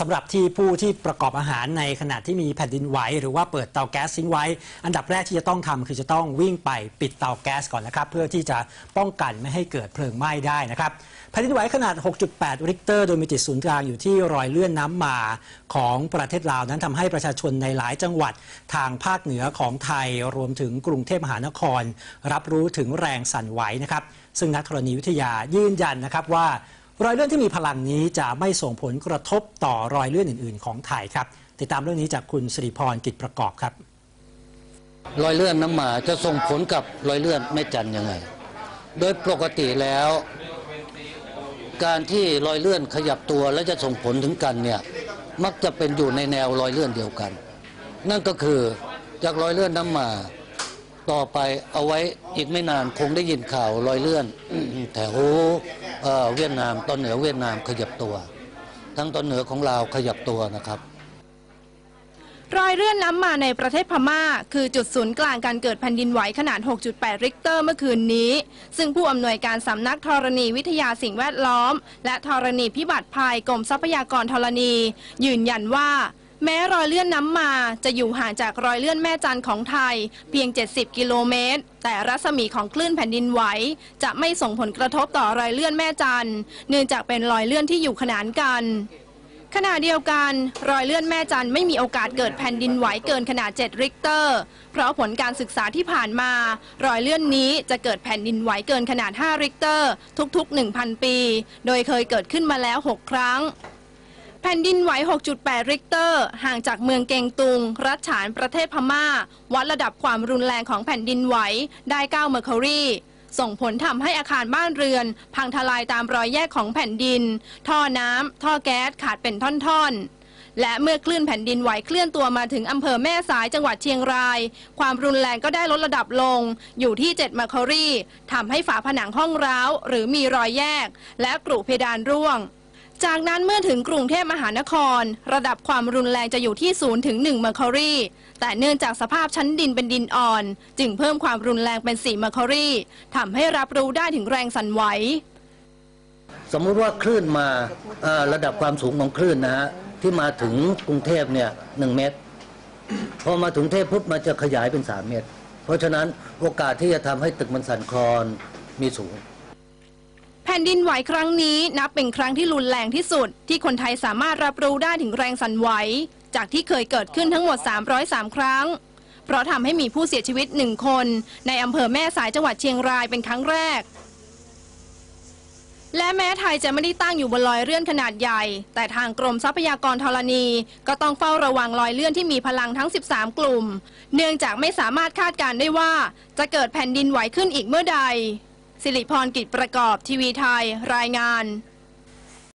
สำหรับที่ผู้ที่ประกอบอาหารในขณะที่มีแผ่นดินไหว หรือว่าเปิดเตาแก๊สทิ้งไว้ อันดับแรกที่จะต้องทำคือจะต้องวิ่งไปปิดเตาแก๊สก่อนนะครับ เพื่อที่จะป้องกันไม่ให้เกิดเพลิงไหม้ได้นะครับแผ่นดินไหวขนาด 6.8 ริกเตอร์ โดยมีจุดศูนย์กลางอยู่ที่รอยเลื่อนน้ำมาของประเทศลาวนั้นทำให้ประชาชนในหลายจังหวัดทางภาคเหนือของไทยรวมถึงกรุงเทพมหานคร รับรู้ถึงแรงสั่นไหวนะครับซึ่งนักธรณีวิทยายืนยันนะครับว่า รอยเลื่อนที่มีพลังนี้จะไม่ส่งผลกระทบต่อรอยเลื่อนอื่น ๆ ของไทยครับ ติดตามเรื่องนี้จากคุณสิริพรกิจประกอบครับ รอยเลื่อนน้ำหมาจะส่งผลกับรอยเลื่อนแม่จันยังไง โดยปกติแล้ว การที่รอยเลื่อนขยับตัวและจะส่งผลถึงกันเนี่ยมักจะเป็นอยู่ในแนวรอยเลื่อนเดียวกัน นั่นก็คือจากรอยเลื่อนน้ำหมาต่อไปเอาไว้อีกไม่นานคงได้ยินข่าวรอยเลื่อนแถว เวียดนามตอนเหนือเวียดนามขยับตัว ทั้งตอนเหนือของลาวขยับตัวนะครับรอยเลื่อนน้ำมาในประเทศพม่า คือจุดศูนย์กลางการเกิดแผ่นดินไหวขนาด 6.8 ริกเตอร์เมื่อคืนนี้ ซึ่งผู้อำนวยการสำนักธรณีวิทยาสิ่งแวดล้อม และธรณีพิบัติภัยกรมทรัพยากรธรณี ยืนยันว่า แม้รอยเลื่อนน้ำมาจะอยู่ห่างจากรอยเลื่อนแม่จันของไทย เพียง 70 กิโลเมตร แต่รัศมีของคลื่นแผ่นดินไหวจะไม่ส่งผลกระทบต่อรอยเลื่อนแม่จันเนื่องจากเป็นรอยเลื่อนที่อยู่ขนานกันขณะเดียวกันรอยเลื่อนแม่จันไม่มีโอกาสเกิดแผ่นดินไหวเกินขนาด 7 ริกเตอร์ เพราะผลการศึกษาที่ผ่านมา รอยเลื่อนนี้จะเกิดแผ่นดินไหวเกินขนาด 5 ริกเตอร์ ทุก ๆ 1,000 ปี โดยเคยเกิดขึ้นมาแล้ว 6 ครั้ง แผ่นดินไหว 6.8 ริกเตอร์ ห่างจากเมืองเกงตุง รัฐฉานประเทศพมา่า วัดระดับความรุนแรงของแผ่นดินไหว ได้9เมอร์คอรีส่งผลทำให้อาคารบ้านเรือน พังทลายตามรอยแยกของแผ่นดิน ท่อน้ำ ท่อแก๊สขาดเป็นท่อนๆ และเมื่อคลื่นแผ่นดินไหวเคลื่อนตัวมาถึงอำเภอแม่สายจังหวัดเชียงราย ความรุนแรงก็ได้ลดระดับลง อยู่ที่ 7 เมอร์คอรีทำให้ฝาผนังห้องร้าว หรือมีรอยแยก และกรุเพดานร่วง จากนั้นเมื่อถึงกรุงเทพมหานคร ระดับความรุนแรงจะอยู่ที่0ถึง1เมอร์คอรีแต่เนื่องจากสภาพชั้นดินเป็นดินอ่อน จึงเพิ่มความรุนแรงเป็น4เมอร์คอรีทำให้รับรู้ได้ถึงแรงสั่นไหว สมมุติว่าคลื่นมาอ่าระดับความสูงของคลื่นนะฮะที่มาถึงกรุงเทพเนี่ยหเมตร พอมาถึงเทพปุ๊บมันจะขยายเป็นสามเมตร เพราะฉะนั้นโอกาสที่จะทำให้ตึกมันสั่นคลอนมีสูง ผ่นดินไหวครั้งนี้นับเป็นครั้งที่รุนแรงที่สุด ที่คนไทยสามารถรับรู้ได้ถึงแรงสั่นไหว จากที่เคยเกิดขึ้นทั้งหมด 303 ครั้ง เพราะทำให้มีผู้เสียชีวิตหนึ่งคน ในอำเภอแม่สายจังหวัดเชียงรายเป็นครั้งแรก และแม้ไทยจะไม่ได้ตั้งอยู่บนลอยเลื่อนขนาดใหญ่ แต่ทางกรมทรัพยากรธรณี ก็ต้องเฝ้าระวังลอยเลื่อนที่มีพลังทั้ง 13 กลุ่ม เนื่องจากไม่สามารถคาดการณ์ได้ว่า จะเกิดแผ่นดินไหวขึ้นอีกเมื่อใด สิริพรกิจประกอบทีวีไทยรายงาน